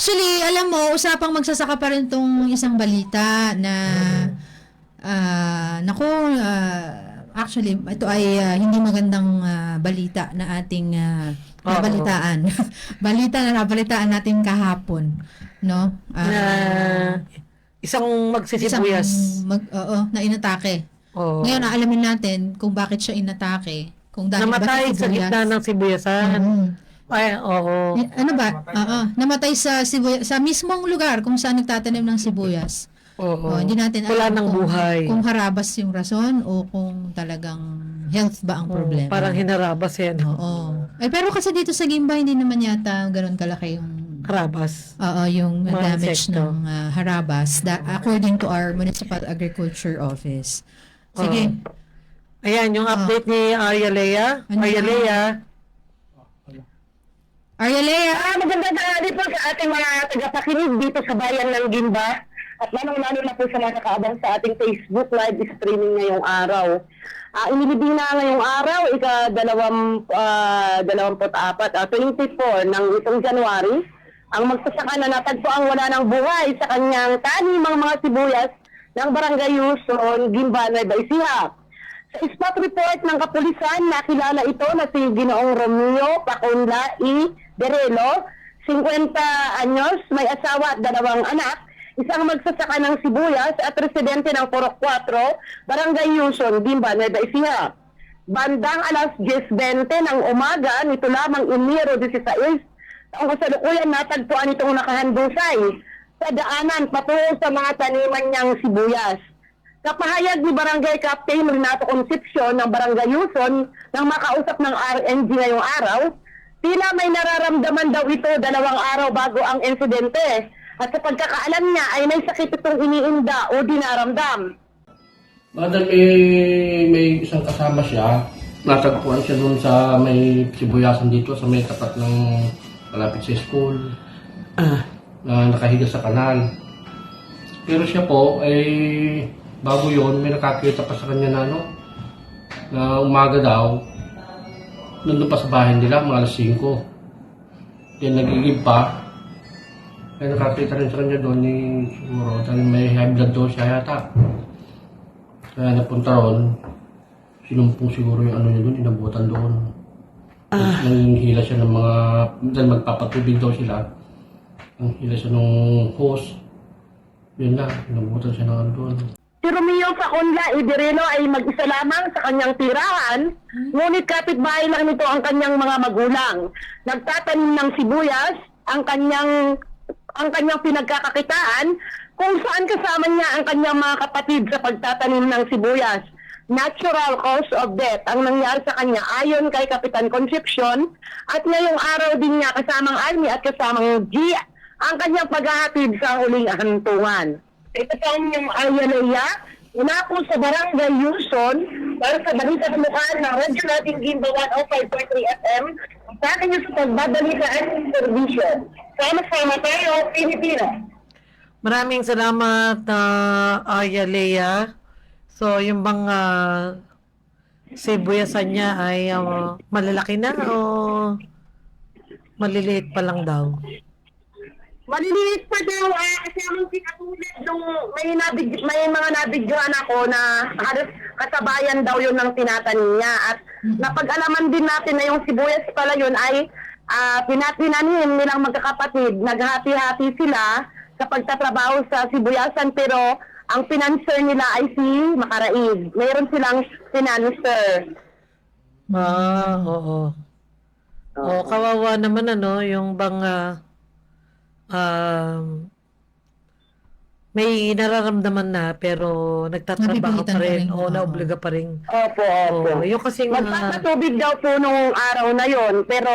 Actually, alam mo, usapang magsasaka pa rin tong isang balita na ah naku, ah, actually, ito ay ah, hindi magandang ah, balita na ating Oo. nabalitaan. balita na nabalitaan natin kahapon, no? Ah, na isang magsisibuyas. mag, oo, na inatake. Oo. Ngayon, aalamin natin kung bakit siya inatake. Kung dahil Namatay sa gitna ng sibuyasan. Mhm. Ay, oo. Eh, Ano ba? Oo. Namatay sa sibuyas, sa mismong lugar kung saan nagtatanim ng sibuyas. Oo. Oh, hindi natin Wala alam ng kung, buhay. kung harabas yung rason o kung talagang health ba ang Oo, problema. Parang hinarabas yan. Oo. Eh, pero kasi dito sa Gimba, hindi naman yata ganun kalaki yung Harabas. Oo, yung Mga damage insekto. ng ah, harabas that, according to our Municipal Agriculture Office. Sige. Ayan, yung update ni Arya Lea. Ano Arya yan? Lea. Arya Lea, Ah, magandang tanghali po sa ating mga tagapakinig dito sa bayan ng Gimba. At lalong-lalo na po sa mga nakaabang sa ating Facebook live streaming ngayong araw. Ah, inilibing na ngayong araw, ika dalawang, dalawamput apat, ah, 24 ng itong January, ang magsasaka na natagpuan wala ng buhay sa kanyang tanimang mga sibuyas ng Barangay Yuson, Gimba, Nueva Ecija. Sa spot report ng kapulisan, nakilala ito na si Ginoong Romeo Pacunla E. Derelo, 50 anyos, may asawa at dalawang anak, isang magsasaka ng sibuyas at residente ng Porok 4, Barangay Yuson, Bimba, Nueva Ecija. Bandang alas 10.20 ng umaga, nito lamang Enero 16, ang kasalukuyan natagpuan itong nakahandusay sa daanan patungo sa mga taniman niyang sibuyas. Kapahayag ni Barangay Captain Renato Concepcion ng Barangay Yuson nang makausap ng RNG ngayong araw, tila may nararamdaman daw ito dalawang araw bago ang insidente. At sa pagkakaalam niya ay may sakit itong iniinda o dinaramdam. Madal may, may isang kasama siya. Natagpuan siya doon sa may sibuyasan dito sa may tapat ng malapit sa school. na nakahiga sa kanal. Pero siya po ay bago yon may nakakita pa sa kanya na ano na umaga daw nandun pa sa bahay nila mga alas 5. Yan nagigib pa. Kaya nakakita rin sa kanya doon ni siguro dahil may high blood daw siya yata. Kaya napunta ron, sinumpong siguro yung ano niya doon, inabutan doon. Ah. Nanghihila siya ng mga, dahil magpapatubig daw sila, nanghihila siya ng hose. Yun na, inabutan siya ng ano doon. Si Romeo Faconla Ibereno ay mag-isa lamang sa kanyang tirahan, ngunit kapitbahay lang nito ang kanyang mga magulang. Nagtatanim ng sibuyas, ang kanyang ang kanyang pinagkakakitaan, kung saan kasama niya ang kanyang mga kapatid sa pagtatanim ng sibuyas. Natural cause of death ang nangyari sa kanya ayon kay Kapitan Concepcion at ngayong araw din niya kasamang Army at kasamang G ang kanyang paghahatid sa huling hantungan. Ito po ang inyong Inako sa Barangay Yuson para sa balita sa mukhaan ng radyo natin Gimba 105.3 FM sa akin niyo sa pagbabalitaan ng servisyo. Sama-sama tayo, Pilipinas. Maraming salamat, uh, Arya Lea. So, yung bang uh, sibuyasan niya ay uh, malalaki na o maliliit pa lang daw? Maliliit pa daw, ah, kasamang si katulad nung may, nabig, may mga nabigyan ako na halos kasabayan daw yun ng tinatanim niya. At napag-alaman din natin na yung sibuyas pala yun ay ah, pinatinanim nilang magkakapatid. Naghati-hati sila sa pagtatrabaho sa sibuyasan pero ang financer nila ay si Makaraig. Mayroon silang financer. Ah, oo. Oh, kawawa naman ano, yung bang ah, um, may nararamdaman na pero nagtatrabaho pa pa rin o oo. naobliga pa rin. Opo, opo. Oh, yung kasing ah, Magpapatubig daw po nung araw na yon pero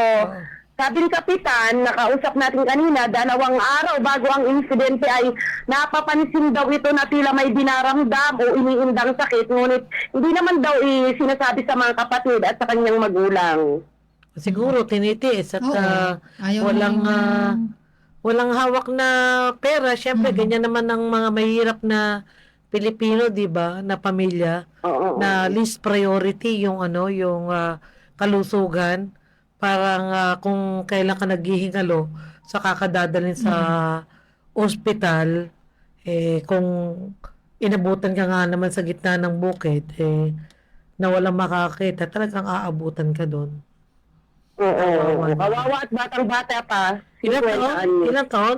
sabi ni Kapitan, nakausap natin kanina, dalawang araw bago ang insidente ay napapansin daw ito na tila may dinaramdam o iniindang sakit. Ngunit hindi naman daw i- sinasabi sa mga kapatid at sa kanyang magulang. siguro tinitiis at Oo. ah, Ayaw walang yung- ah, walang hawak na pera. Syempre, ganyan naman ang mga mahirap na Pilipino, 'di ba, na pamilya Oo. na least priority yung ano, yung ah, kalusugan. Parang ah, kung kailan ka naghihingalo, sa kakadadalhin sa ospital, eh, kung inabutan ka nga naman sa gitna ng bukid, eh, na walang makakita, talagang aabutan ka doon. Oo. Kawawa at batang-bata pa. Ilang 50 taon? Ilang taon?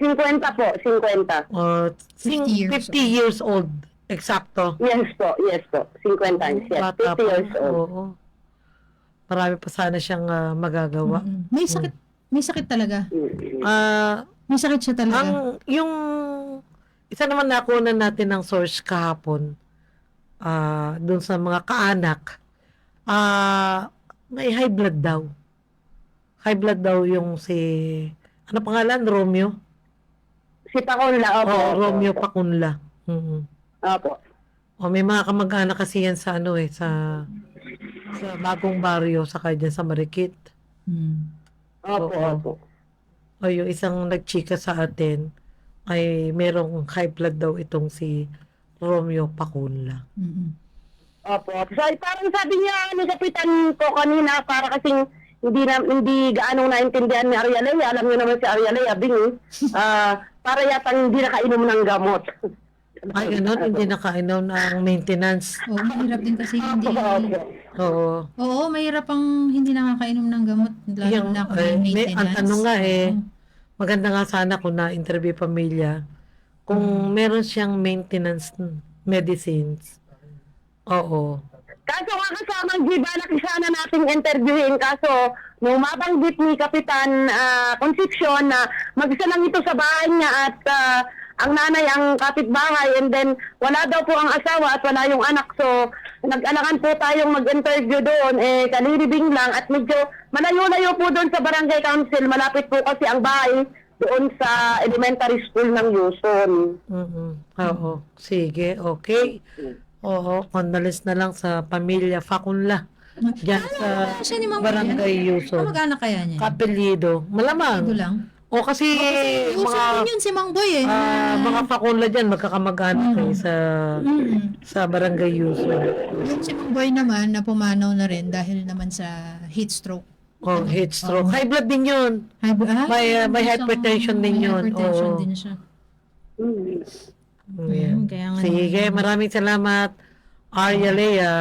50 po, 50. Uh, 50 years 50 years old. Eksakto. Yes po, yes po. 50 anos, yes. Bata 50 pa. years old. Oo. Marami pa sana siyang ah, magagawa. Mm-mm. May sakit, may sakit talaga. Mm. Ah, May sakit siya talaga. ang yung isa naman nakunan natin ng source kahapon ah doon sa mga kaanak ah may high blood daw. High blood daw yung si ano pangalan Romeo? Si Paconla, opo. Oh, opo, Romeo opo. Pacunla. Mhm. Opo. O may mga kamag-anak kasi yan sa ano eh sa sa bagong baryo sa dyan sa Marikit. Mm. Opo, Oo. opo. O yung isang nagchika sa atin ay merong high blood daw itong si Romeo Pacunla. Mm-mm. Opo. opo. So, parang sabi niya ni Kapitan ko kanina, para kasing hindi na hindi gaano naintindihan ni Arialea. Alam niyo naman si Arialea, bingi. Ah, para yatang hindi nakainom ng gamot. Ay, ganun, hindi nakainom ng maintenance. Oo, mahirap din kasi hindi. Oo. Oo, mahirap ang hindi nakakainom ng gamot. Lalo Yung, na kung eh, may may- ang maintenance. tanong nga eh. Maganda nga sana kung na-interview pamilya, kung meron siyang maintenance medicines. Oo. Kaso nga kasama, di balak sana nating interviewin. Kaso, nung mabanggit ni Kapitan ah, Concepcion na mag-isa lang ito sa bahay niya at ah, ang nanay ang kapitbahay and then wala daw po ang asawa at wala yung anak. So, nag-alangan po tayong mag-interview doon. Eh, kaliribing lang at medyo malayo-layo po doon sa barangay council. Malapit po kasi ang bahay doon sa elementary school ng Yuson. Mhm. Oo. Sige, okay. Oo, condolence na lang sa pamilya Fakunla. Diyan sa Ano siya ni Ma'am Barangay Ano Yuson. mag-anak kaya niya? Kapelido. Ito Malamang. lang. O kasi Uso mga din yun si Mang Boy eh. ah, mga Fakunla dyan, magkakamag-anak eh, sa Mm. sa Barangay Yuson. Yung si Mang Boy naman na pumanaw na rin dahil naman sa heat stroke. Oh, heat stroke. High blood din yun. High, ah, May, uh, may isang- hypertension din may yun. hypertension Oo. din siya. Mm. Yeah. Mm, kaya nga Sige, maraming salamat. Arya Lea.